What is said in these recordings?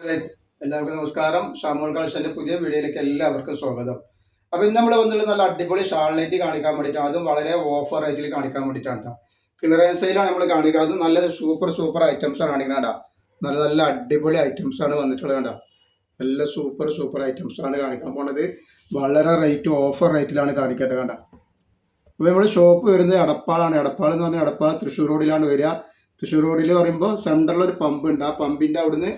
എല്ലാവർക്കും നമസ്കാരം. ഷാമോൾ കളക്ഷന്റെ പുതിയ വീഡിയോയിലേക്ക് എല്ലാവർക്കും സ്വാഗതം. അപ്പോൾ ഇന്ന് നമ്മൾ വന്നിട്ടുള്ള നല്ല അടിപൊളി ഷാൾ നൈറ്റ് കാണിക്കാൻ വേണ്ടിയിട്ടാണ്. അതും വളരെ ഓഫർ റേറ്റിൽ കാണിക്കാൻ വേണ്ടിയിട്ടാണ് കേട്ടോ ക്ലിയറൻസിലാണ് നമ്മൾ കാണിക്കുക അത് നല്ല സൂപ്പർ സൂപ്പർ ഐറ്റംസ് ആണ് കാണിക്കുന്നത് നല്ല നല്ല അടിപൊളി ഐറ്റംസ് ആണ് വന്നിട്ടുള്ളത് കേട്ടോ നല്ല സൂപ്പർ സൂപ്പർ ഐറ്റംസ് ആണ് കാണിക്കാൻ പോണത്. വളരെ റേറ്റ് ഓഫർ റേറ്റിലാണ് കാണിക്കേണ്ടത് കണ്ട അപ്പോൾ നമ്മുടെ ഷോപ്പ് വരുന്നത് എടപ്പാളാണ്. എടപ്പാൾ എന്ന് പറഞ്ഞാൽ എടപ്പാൾ തൃശ്ശൂർ റോഡിലാണ് വരിക. തൃശ്ശൂർ റോഡിൽ പറയുമ്പോൾ സെന്ററിൽ ഒരു പമ്പ് ഉണ്ട്. ആ പമ്പിന്റെ അവിടുന്ന്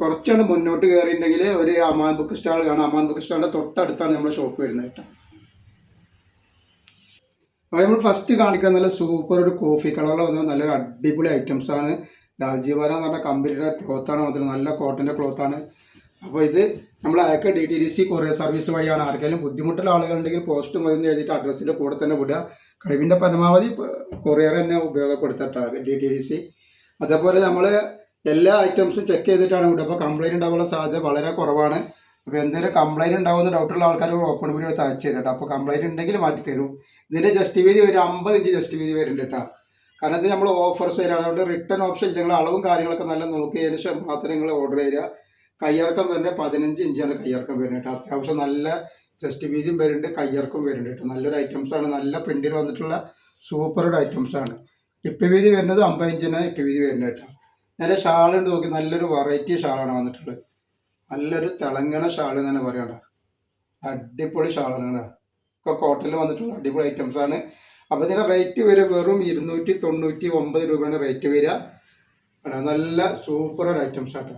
കുറച്ചാണ് മുന്നോട്ട് കയറിയിട്ടുണ്ടെങ്കിൽ ഒരു അമാൻ ബുക്ക് സ്റ്റാൾ കാണാം. അമാൻ ബുക്ക് സ്റ്റാളിന്റെ തൊട്ടടുത്താണ് നമ്മുടെ ഷോപ്പ് വരുന്നത് കേട്ടോ. അപ്പോൾ നമ്മൾ ഫസ്റ്റ് കാണിക്കുന്ന നല്ല സൂപ്പർ ഒരു കോഫി കളറിൽ വന്നിട്ട് നല്ലൊരു അടിപൊളി ഐറ്റംസ് ആണ്. രാജീവാല എന്ന് പറഞ്ഞ കമ്പനിയുടെ ക്ലോത്താണ് വന്നിട്ട് നല്ല കോട്ടന്റെ ക്ലോത്താണ് അപ്പോൾ ഇത് നമ്മൾ അയക്ക D T D C courier service വഴിയാണ്. ആർക്കെങ്കിലും ബുദ്ധിമുട്ടുള്ള ആളുകളുണ്ടെങ്കിൽ പോസ്റ്റ് മതി എന്ന് എഴുതിയിട്ട് അഡ്രസ്സിന്റെ കൂടെ തന്നെ വിടുക. കഴിവിന്റെ പരമാവധി കൊറിയർ തന്നെ ഉപയോഗപ്പെടുത്തട്ടെ ഡി ടി ഡി സി അതേപോലെ നമ്മൾ എല്ലാ ഐറ്റംസും ചെക്ക് ചെയ്തിട്ടാണ് വിടുക അപ്പോൾ കംപ്ലൈന്റ് ഉണ്ടാവാനുള്ള സാധ്യത വളരെ കുറവാണ്. അപ്പോൾ എന്തെങ്കിലും കംപ്ലൈന്റ് ഉണ്ടാവുന്ന ഡൗട്ടുള്ള ആൾക്കാർ ഓപ്പൺ വീഡിയോ അയച്ചു തരും കേട്ടോ. അപ്പോൾ കംപ്ലൈന്റ് ഉണ്ടെങ്കിൽ മാറ്റി തരും. ഇതിന്റെ ജസ്റ്റ് വീതി ഒരു അമ്പത് ഇഞ്ച് ജസ്റ്റ് വീതി വരുന്നുണ്ട് കേട്ടോ. കാരണം ഇത് നമ്മൾ ഓഫർ സെയിലാണ് അതുകൊണ്ട് റിട്ടേൺ ഓപ്ഷൻ നിങ്ങൾ അളവും കാര്യങ്ങളൊക്കെ നല്ല നോക്കിയതിന് ശേഷം മാത്രം നിങ്ങൾ ഓർഡർ ചെയ്യുക കയ്യിറക്കം വരുന്നത് പതിനഞ്ച് ഇഞ്ചാണ് കയ്യിറക്കം വരുന്നത് കേട്ടോ. അത്യാവശ്യം നല്ല ജസ്റ്റ് വീതിയും വരുന്നുണ്ട് കയ്യിറക്കം വരുന്നുണ്ട് കേട്ടോ. നല്ലൊരു ഐറ്റംസ് ആണ്. നല്ല പ്രിന്റിൽ വന്നിട്ടുള്ള സൂപ്പറുടെ ഐറ്റംസ് ആണ്. ഇപ്പം വീതി വരുന്നത് അമ്പത് ഇഞ്ചിനാണ് ഇപ്പം വീതി വരുന്നത് കേട്ടോ. നല്ല ഷാളുണ്ട് നോക്കി നല്ലൊരു വെറൈറ്റി ഷാളാണ് വന്നിട്ടുള്ളത്. നല്ലൊരു തിളങ്ങണ ഷാൾ തന്നെ പറയണ്ട അടിപൊളി ഷാളാണ് ഒക്കെ കോട്ടണിൽ വന്നിട്ടുള്ള അടിപൊളി ഐറ്റംസ് ആണ്. അപ്പൊ ഇതിന്റെ റേറ്റ് വരെ വെറും ഇരുന്നൂറ്റി തൊണ്ണൂറ്റി ഒമ്പത് രൂപയാണ് റേറ്റ് വരിക. നല്ല സൂപ്പർ ഒരു ഐറ്റംസ് ആട്ടോ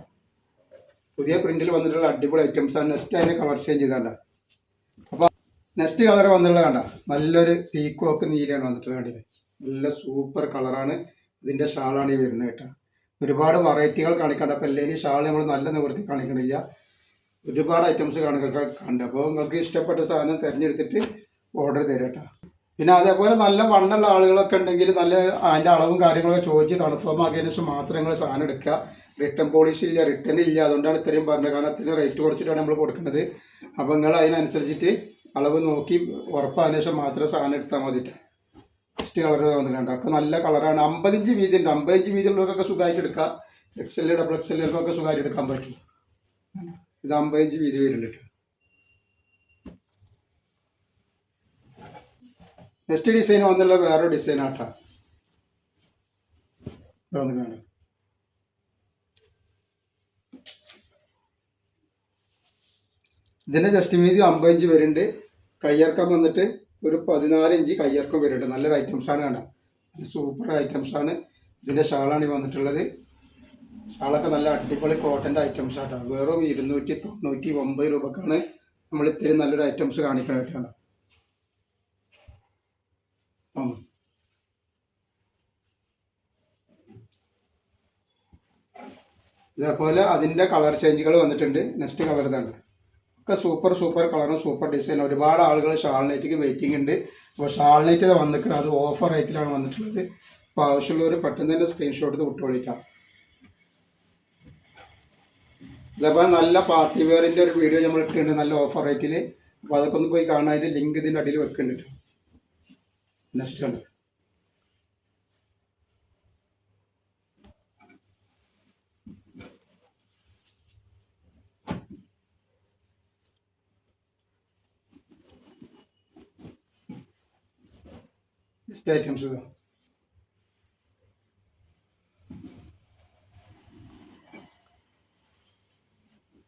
പുതിയ പ്രിന്റിൽ വന്നിട്ടുള്ള അടിപൊളി ഐറ്റംസ് ആണ്. നെക്സ്റ്റ് അതിനെ കളർ ചേഞ്ച് ചെയ്താണ്ട അപ്പൊ നെക്സ്റ്റ് കളർ വന്നിട്ടുള്ള കണ്ട? നല്ലൊരു പീക്കോക്ക് നീലാണ് വന്നിട്ടുള്ളത് കണ്ടില്ലേ? നല്ല സൂപ്പർ കളറാണ് ഇതിന്റെ ഷാളാണ് ഈ വരുന്നത് കേട്ടോ. ഒരുപാട് വെറൈറ്റികൾ കാണിക്കണ്ട അപ്പോൾ എല്ലാവരും ഷാൾ നമ്മൾ നല്ല നിവൃത്തി കാണിക്കണില്ല. ഒരുപാട് ഐറ്റംസ് കാണിക്കാൻ കണ്ട്. അപ്പോൾ നിങ്ങൾക്ക് ഇഷ്ടപ്പെട്ട സാധനം തിരഞ്ഞെടുത്തിട്ട് ഓർഡർ തരാം കേട്ടോ. പിന്നെ അതേപോലെ നല്ല വണ്ണുള്ള ആളുകളൊക്കെ ഉണ്ടെങ്കിൽ നല്ല അതിന്റെ അളവും കാര്യങ്ങളൊക്കെ ചോദിച്ച് കൺഫേം ആക്കിയതിന് ശേഷം മാത്രം നിങ്ങൾ സാധനം എടുക്കുക. റിട്ടേൺ പോളിസി ഇല്ല റിട്ടേൺ ഇല്ല. അതുകൊണ്ടാണ് ഇത്രയും പറഞ്ഞത്. കാരണം അത്രയും റേറ്റ് കുറച്ചിട്ടാണ് നമ്മൾ കൊടുക്കുന്നത്. അപ്പോൾ നിങ്ങൾ അതിനനുസരിച്ചിട്ട് അളവ് നോക്കി ഉറപ്പായതിനു ശേഷം മാത്രം സാധനം എടുത്താൽ മതി ഫസ്റ്റ് കളർ വന്നിട്ടുണ്ട് ഒക്കെ നല്ല കളറാണ് അമ്പതിഞ്ച് വീതി ഉണ്ട്. അമ്പതിഞ്ച് വീതിയുള്ളവർക്കൊക്കെ സുഖമായിട്ട് എടുക്കാം. എക്സ് എൽ ഡബിൾ എക്സ് എല്ലാവർക്കൊക്കെ സുഖമായിട്ട് എടുക്കാൻ പറ്റും. ഇത് അമ്പതിഞ്ച് വീതി വരുന്നുണ്ട് നെക്സ്റ്റ് ഡിസൈൻ വന്നുള്ള വേറെ ഡിസൈൻ ആട്ടാ. ഇതിന്റെ ജസ്റ്റ് വീതി അമ്പതിഞ്ച് വരുന്നുണ്ട്. കയ്യിറക്കാൻ വന്നിട്ട് ഒരു പതിനാല് ഇഞ്ച് കയ്യിറക്കം വരുന്നുണ്ട് നല്ലൊരു ഐറ്റംസ് ആണ് കണ്ട? നല്ല സൂപ്പർ ഐറ്റംസ് ആണ്. ഇതിന്റെ ഷാളാണ് ഈ വന്നിട്ടുള്ളത്. ഷാളൊക്കെ നല്ല അടിപൊളി കോട്ടന്റെ ഐറ്റംസ് ആട്ടോ. വെറും ഇരുന്നൂറ്റി തൊണ്ണൂറ്റി ഒമ്പത് രൂപക്കാണ് നമ്മൾ ഇത്തിരി നല്ലൊരു ഐറ്റംസ് കാണിക്കാനായിട്ടാണ് ആ ഇതേപോലെ അതിന്റെ കളർ ചേഞ്ചുകൾ വന്നിട്ടുണ്ട്. നെക്സ്റ്റ് കളർ ഇതാണ്. ഒക്കെ സൂപ്പർ സൂപ്പർ കളറും സൂപ്പർ ഡിസൈനും ഒരുപാട് ആളുകൾ ഷാൾനൈറ്റിക്ക് വെയിറ്റിംഗ് ഉണ്ട്. അപ്പോൾ ഷാൾനൈറ്റ് വന്നിട്ടുണ്ട്. അത് ഓഫർ റേറ്റിലാണ് വന്നിട്ടുള്ളത്. അപ്പോൾ ആവശ്യമുള്ളവർ പെട്ടെന്ന് തന്നെ സ്ക്രീൻഷോട്ട് എടുത്ത് വിട്ടുകൊള്ളിക്കാം ഇതേപോലെ നല്ല പാർട്ടി വെയറിന്റെ ഒരു വീഡിയോ നമ്മൾ ഇട്ടിട്ടുണ്ട്. നല്ല ഓഫർ റേറ്റിൽ അപ്പോൾ അതൊക്കെ ഒന്ന് പോയി കാണാൻ അതിന്റെ ലിങ്ക് ഇതിന്റെ അടിയിൽ വെക്കുന്നുണ്ട്. നെക്സ്റ്റ് ഉണ്ട് നെക്സ്റ്റ് ഐറ്റംസ് ഇതാ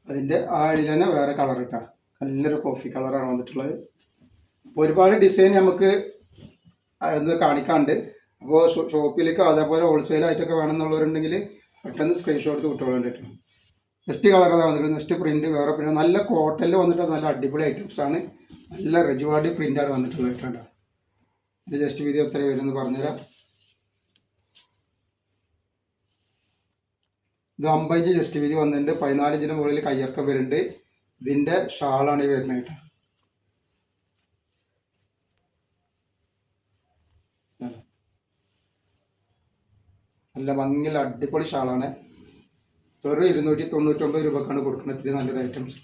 അതിന്റെ ആ അടിയിൽ തന്നെ വേറെ കളർ ഇട്ടാ. നല്ലൊരു കോഫി കളറാണ് വന്നിട്ടുള്ളത്. ഒരുപാട് ഡിസൈൻ നമുക്ക് അത് കാണിക്കാണ്ട്. അപ്പോൾ ഷോപ്പിലേക്ക് അതേപോലെ ഹോൾസെയിൽ ആയിട്ടൊക്കെ വേണമെന്നുള്ളവരുണ്ടെങ്കിൽ പെട്ടെന്ന് സ്ക്രീൻഷോട്ട് എടുത്ത് വിട്ടോളാൻ കേട്ടോ നെക്സ്റ്റ് കളർ വന്നിട്ട് നെക്സ്റ്റ് പ്രിന്റ് വേറെ പ്രിന്റ് നല്ല കോട്ടനിൽ വന്നിട്ട് നല്ല അടിപൊളി ഐറ്റംസ് ആണ്. നല്ല റെജുവാടി പ്രിന്റാണ് വന്നിട്ടുള്ളത് കേട്ടോ. ഇത് ജസ്റ്റ് വീതി എത്ര വരുമെന്ന് പറഞ്ഞുതരാം. ഇത് അമ്പഞ്ച് ജസ്റ്റ് വീതി വന്നിട്ടുണ്ട്. പതിനാലിഞ്ചിന് മുകളിൽ കയ്യിറക്കം വരുന്നുണ്ട്. ഇതിന്റെ ഷാളാണ് ഈ വരുന്നത് കേട്ടോ. നല്ല ഭംഗിയുള്ള അടിപൊളി ഷാളാണ്. വെറും ഇരുന്നൂറ്റി തൊണ്ണൂറ്റൊമ്പത് രൂപക്കാണ് കൊടുക്കുന്നത്. ഇത്തിരി നല്ലൊരു ഐറ്റംസ്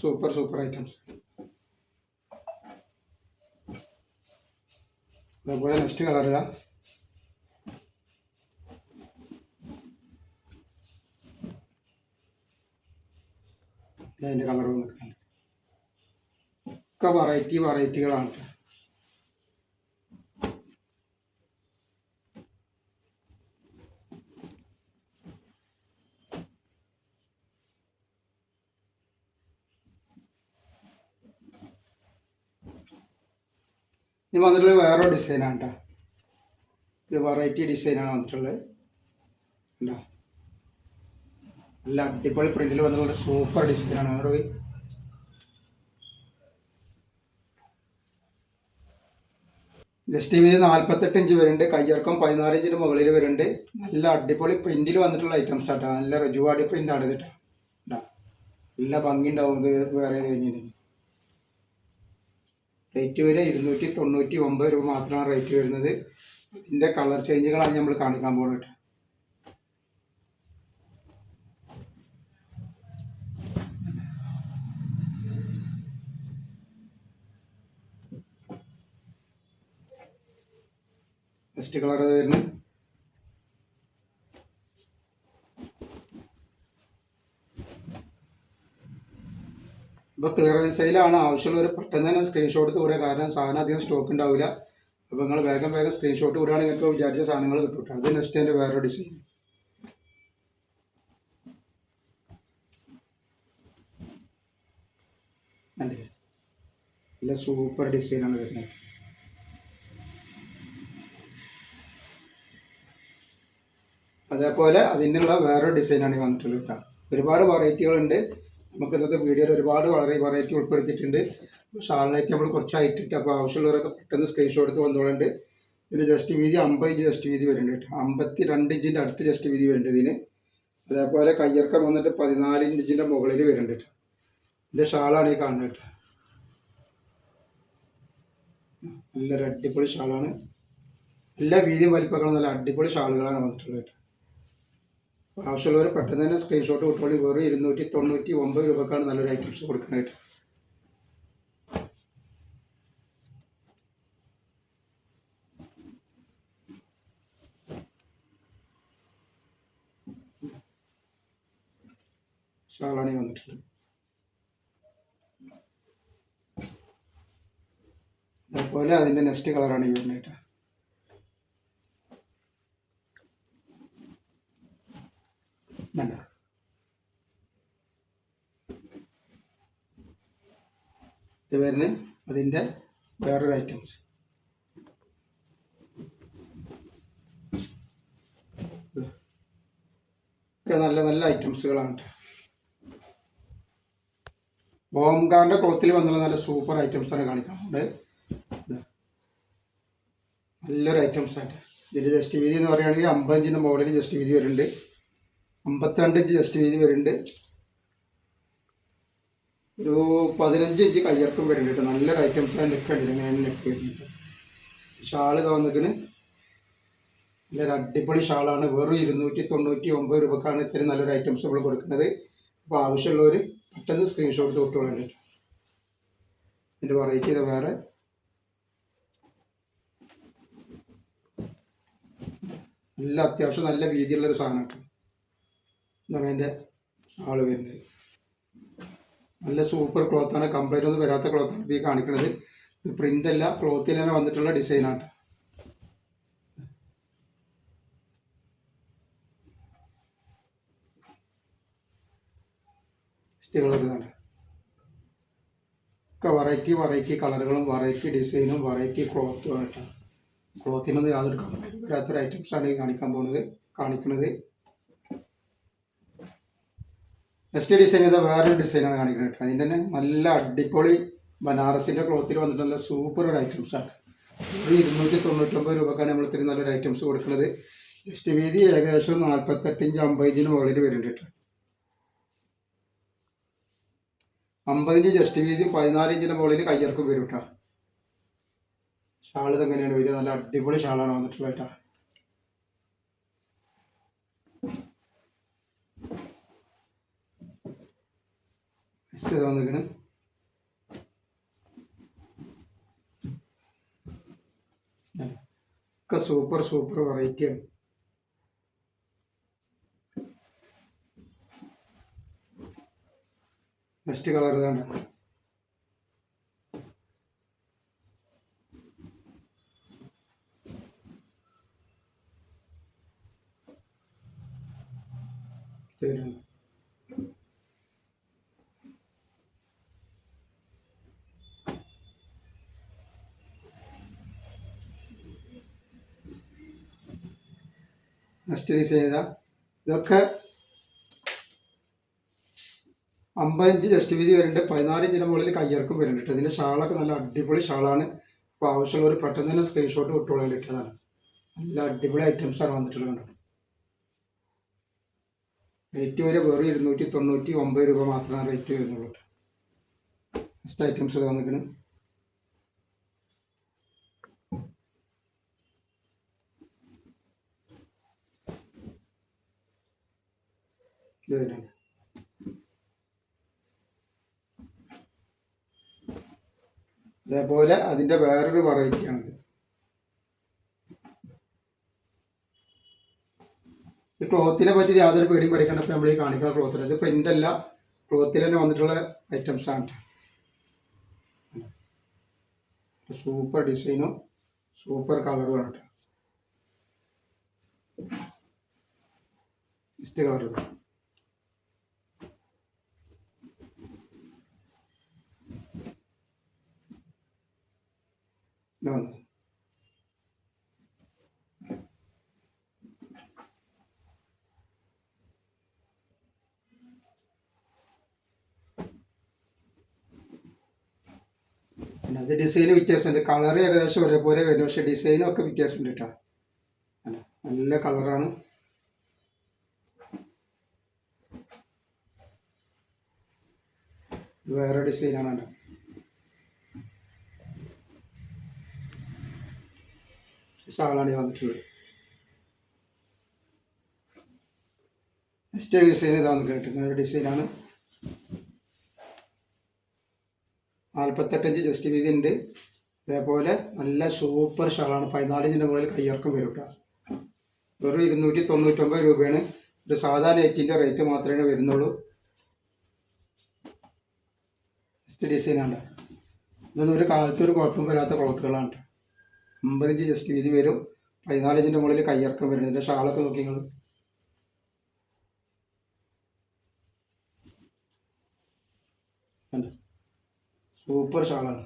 സൂപ്പർ സൂപ്പർ ഐറ്റംസ് അതേപോലെ നെക്സ്റ്റ് കളർ ഇതാ. അതിന്റെ കളർ വന്നിട്ടുണ്ട്. ഒക്കെ വെറൈറ്റി വെറൈറ്റികളാണ് ട്ടോ. ഇത് വന്നിട്ടുള്ളത് വേറെ ഡിസൈനാണ് കേട്ടോ ഒരു വെറൈറ്റി ഡിസൈനാണ് വന്നിട്ടുള്ളത്. ഉണ്ടോ നല്ല അടിപൊളി പ്രിന്റിൽ വന്നിട്ടുള്ള സൂപ്പർ ഡിസൈനാണ് അവിടെ ജസ്റ്റ് ഇത് നാൽപ്പത്തെട്ട് ഇഞ്ച് വരുന്നുണ്ട്. കയ്യിറക്കം പതിനാറ് ഇഞ്ചിന് മുകളിൽ വരുന്നുണ്ട്. നല്ല അടിപൊളി പ്രിന്റിൽ വന്നിട്ടുള്ള ഐറ്റംസ് ആട്ടോ. നല്ല റജുവാടി പ്രിന്റ് ആണ് ഇത് ട്ടോ. ഇതാ. നല്ല ഭംഗി ഉണ്ടാവും ഇത് വേറെ കഴിഞ്ഞിട്ടുണ്ടെങ്കിൽ റേറ്റ് വരെ ഇരുന്നൂറ്റി തൊണ്ണൂറ്റി ഒമ്പത് രൂപ മാത്രമാണ് റേറ്റ് വരുന്നത് ഇതിന്റെ കളർ ചേഞ്ചുകളാണ് നമ്മൾ കാണിക്കാൻ പോകുന്നത്. ഫസ്റ്റ് കളർ വരുന്നത് ഇപ്പോൾ ക്ലിയറൻസ് സെയിലാണ് ആവശ്യമുള്ളവർ പെട്ടെന്ന് തന്നെ സ്ക്രീൻഷോട്ട് എടുത്ത് കാരണം സാധനം അധികം സ്റ്റോക്ക് ഉണ്ടാവില്ല അപ്പോൾ നിങ്ങൾ വേഗം വേഗം സ്ക്രീൻഷോട്ട് വിടുകയാണെങ്കിൽ നിങ്ങൾക്ക് വിചാരിച്ച സാധനങ്ങൾ കിട്ടും ട്ടോ. അത് നെക്സ്റ്റ് എന്റെ വേറെ ഡിസൈൻ നല്ല സൂപ്പർ ഡിസൈനാണ് വരുന്നത്. അതേപോലെ അതിനുള്ള വേറൊരു ഡിസൈനാണ് വന്നിട്ടുള്ളത് കേട്ടോ. ഒരുപാട് വെറൈറ്റികളുണ്ട് നമുക്ക് ഇന്നത്തെ വീഡിയോയിൽ ഒരുപാട് വളരെ വെറൈറ്റി ഉൾപ്പെടുത്തിയിട്ടുണ്ട്. ഷാളിലേക്ക് നമ്മൾ കുറച്ച് ഇട്ടിട്ട് അപ്പോൾ ആവശ്യമുള്ളവരൊക്കെ പെട്ടെന്ന് സ്ക്രീൻഷോട്ട് എടുത്ത് വന്നോളുണ്ട്. ഇതിന് ജസ്റ്റ് വീതി അമ്പത് ഇഞ്ച് ജസ്റ്റ് വീതി വരുന്നുണ്ട് അമ്പത്തി രണ്ട് ഇഞ്ചിന്റെ അടുത്ത് ജസ്റ്റ് വീതി വരുന്നുണ്ട് ഇതിന്. അതേപോലെ കയ്യിറക്കം വന്നിട്ട് പതിനാല് ഇഞ്ചിന്റെ മുകളിൽ വരുന്നുണ്ട് ഇതിന്റെ ഷാളാണ് ഈ കാണുന്നത് നല്ലൊരു അടിപൊളി ഷാളാണ്. എല്ലാ വീതിയും വലിപ്പങ്ങളും നല്ല അടിപൊളി ഷാളുകളാണ് വന്നിട്ടുള്ളത് ആവശ്യമുള്ളവർ പെട്ടെന്ന് തന്നെ സ്ക്രീൻഷോട്ട് വിട്ടോളി വെറും ഇരുന്നൂറ്റി തൊണ്ണൂറ്റി ഒമ്പത് രൂപക്കാണ് നല്ലൊരു ഐറ്റംസ് കൊടുക്കാനായിട്ട്. ഷാളാണി വന്നിട്ടുണ്ട്. അതുപോലെ അതിന്റെ നെക്സ്റ്റ് കളറാണ് ഈ വരുന്നത് വേണ്ട ഇത് വരുന്നത് അതിന്റെ വേറൊരു ഐറ്റംസ് നല്ല നല്ല ഐറ്റംസുകളാണ് ട്ടോ. ബോംകാറിന്റെ ക്ലോത്തിൽ വന്നുള്ള നല്ല സൂപ്പർ ഐറ്റംസ് ആണ് പോകുന്നത് ഇതാ. നല്ലൊരു ഐറ്റംസ് ആണ് ഇതിന്റെ ജസ്റ്റ് വീതി എന്ന് പറയുകയാണെങ്കിൽ അമ്പത് ഇഞ്ചിന്റെ മുകളിൽ ജസ്റ്റ് വീതി വരുന്നുണ്ട് അമ്പത്തിരണ്ട് ഇഞ്ച് ജസ്റ്റ് വീതി വരുന്നുണ്ട്. ഒരു പതിനഞ്ച് ഇഞ്ച് കയ്യിറക്കം വരുന്നുണ്ട് കേട്ടോ. നല്ലൊരു ഐറ്റംസ് ആണ് നെക്ക് ഉണ്ട് ഇങ്ങനെ നെക്ക് വരുന്നുണ്ട് ഷാൾ തോന്നിക്കണ് നല്ലൊരു അടിപൊളി ഷാളാണ്. വെറും ഇരുന്നൂറ്റി തൊണ്ണൂറ്റി ഒമ്പത് രൂപക്കാണ് ഇത്രയും നല്ലൊരു ഐറ്റംസ് നമ്മൾ കൊടുക്കുന്നത്. അപ്പോൾ ആവശ്യമുള്ളവർ പെട്ടെന്ന് സ്ക്രീൻഷോട്ട് തൊട്ടുകൊള്ളു ഇതിന്റെ വെറൈറ്റി ഇത് വേറെ. നല്ല അത്യാവശ്യം നല്ല വീതിയുള്ള ഒരു ഇതാണ് അതിന്റെ ഷാൾ വരുന്നത്. നല്ല സൂപ്പർ ക്ലോത്താണ് കംപ്ലൈന്റ് ഒന്നും വരാത്ത ക്ലോത്താണ് ഇപ്പോൾ ഈ ഇത് പ്രിന്റ് അല്ല ക്ലോത്തിൽ തന്നെ വന്നിട്ടുള്ള ഡിസൈനാണ് ഇതാണ് ഒക്കെ വെറൈറ്റി വെറൈറ്റി കളറുകളും വെറൈറ്റി ഡിസൈനും വെറൈറ്റി ക്ലോത്തും ആയിട്ടാണ് ക്ലോത്തിനൊന്നും യാതൊരു വരാത്തൊരു ഐറ്റംസ് ആണ് ഈ കാണിക്കാൻ പോകുന്നത് കാണിക്കുന്നത് നെക്സ്റ്റ് ഡിസൈൻ ചെയ്ത വേറൊരു ഡിസൈനാണ് കാണിക്കുന്നത്. അതിന്റെ തന്നെ നല്ല അടിപൊളി ബനാറസിന്റെ ക്ലോത്തിൽ വന്നിട്ട് നല്ല സൂപ്പർ ഒരു ആണ്. ഒരു ഇരുന്നൂറ്റി തൊണ്ണൂറ്റൊമ്പത് രൂപക്കാണ് നമ്മൾ ഇത്രയും നല്ലൊരു ഐറ്റംസ് കൊടുക്കുന്നത്. ജസ്റ്റ് വീതി ഏകദേശം നാൽപ്പത്തെട്ട് ഇഞ്ച് അമ്പത് ഇഞ്ചിന് മുകളിൽ വരുന്നുണ്ട് കേട്ടോ. അമ്പത് ഇഞ്ച് ജസ്റ്റ് വീതി പതിനാല് ഇഞ്ചിന് മുകളിൽ കയ്യർക്കും വരും കേട്ടോ. ഷാൾ ഇതെങ്ങനെയാണ്? വരിക നല്ല അടിപൊളി ഷാളാണ് വന്നിട്ടുള്ളത് കേട്ടോ നെക്സ്റ്റ് ഇത് വന്നിരിക്കണ് ഇതൊക്കെ സൂപ്പർ സൂപ്പർ വെറൈറ്റിയാണ് നെക്സ്റ്റ് കളർ ഇതാണ് നെക്സ്റ്റ് ഡിസൈൻ ചെയ്ത ഇതൊക്കെ അമ്പതഞ്ച് ജസ്റ്റ് വീതി വരുന്നുണ്ട്. പതിനാല് ഇഞ്ചിന് മുകളിൽ കയ്യിറക്കും വരുന്നുണ്ട് ഇതിന്റെ ഷാളൊക്കെ നല്ല അടിപൊളി ഷാളാണ്. അപ്പോൾ ആവശ്യമുള്ളവർ പെട്ടെന്ന് തന്നെ സ്ക്രീൻഷോട്ട് വിട്ടോളാൻ കിട്ടിയതാണ്. നല്ല അടിപൊളി ഐറ്റംസ് ആണ് വന്നിട്ടുള്ളത്. റേറ്റ് വരെ വെറും ഇരുന്നൂറ്റി തൊണ്ണൂറ്റി ഒമ്പത് രൂപ മാത്രമാണ് റേറ്റ് വരുന്നുള്ളൂ ഫസ്റ്റ് ഐറ്റംസ് വന്നിട്ടുണ്ട് ഇത് വരുന്നുണ്ട് അതേപോലെ അതിന്റെ വേറൊരു വെറൈറ്റിയാണിത് ഈ ക്ലോത്തിനെ പറ്റി യാതൊരു പേടിയും പഠിക്കേണ്ട ഇപ്പം നമ്മൾ ഈ കാണിക്കുന്ന ക്ലോത്തിൽ ഇത് പ്രിന്റ് അല്ല ക്ലോത്തിൽ തന്നെ വന്നിട്ടുള്ള ഐറ്റംസ് ആണ് സൂപ്പർ ഡിസൈനും സൂപ്പർ കളറും ആണ് കേട്ടോ കളർ ഇത് ഇത് വന്നു പിന്നെ അത് ഡിസൈൻ വ്യത്യാസമുണ്ട്. കളർ ഏകദേശം ഒരേപോലെ വരും. പക്ഷെ ഡിസൈനും ഒക്കെ വ്യത്യാസമുണ്ട് കേട്ടോ. നല്ല കളറാണ് വേറെ ഡിസൈനാണ് കേട്ടോ. ഷാളാണ് ഞാൻ വന്നിട്ടുള്ളത് നെക്സ്റ്റ് ഡിസൈൻ ഇതാ വന്നിട്ട് ഇങ്ങനെ ഒരു ഡിസൈനാണ് നാൽപ്പത്തെട്ടഞ്ച് ജസ്റ്റ് വീതി ഉണ്ട്. അതേപോലെ നല്ല സൂപ്പർ ഷാളാണ്. പതിനാലിഞ്ചിന്റെ മുകളിൽ കയ്യിറക്കം വരും കേട്ടോ വെറും ഇരുന്നൂറ്റി തൊണ്ണൂറ്റൊമ്പത് രൂപയാണ്. ഒരു സാധാ നെറ്റിന്റെ റേറ്റ് മാത്രമേ വരുന്നുള്ളൂ. നെക്സ്റ്റ് ഡിസൈനാണ് ഇതൊന്നും ഒരു കാലത്ത് ഒരു കുഴപ്പം വരാത്ത ക്ലോത്തുകളാണ് ട്ടോ. അമ്പത് ഇഞ്ച് ജസ്റ്റ് വീതി വരും. പതിനാലിഞ്ചിന്റെ മുകളിൽ കയ്യിറക്കം വരും ഇതിന്റെ ഷാളൊക്കെ നോക്കി നിങ്ങൾ സൂപ്പർ ഷാളാണ്.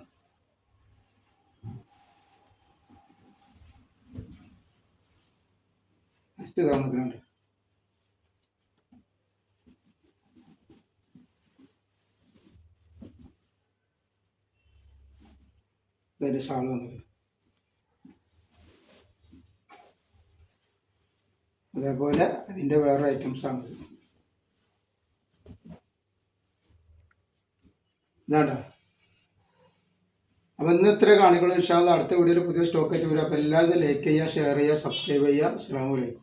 നെക്സ്റ്റ് വന്നിട്ടുണ്ട് അതേപോലെ അതിന്റെ വേറെ ഐറ്റംസ് ആണ്. ഇതാണ്ട. അപ്പോൾ ഇന്ന് ഇത്ര കാണികളും ഇൻഷാല്ല അടുത്ത വീഡിയോയിൽ പുതിയ സ്റ്റോക്ക് ആയിട്ട് വരും. അപ്പോൾ എല്ലാവരും ലൈക്ക് ചെയ്യുക ഷെയർ ചെയ്യുക സബ്സ്ക്രൈബ് ചെയ്യുക. അസ്സാം വലൈക്കും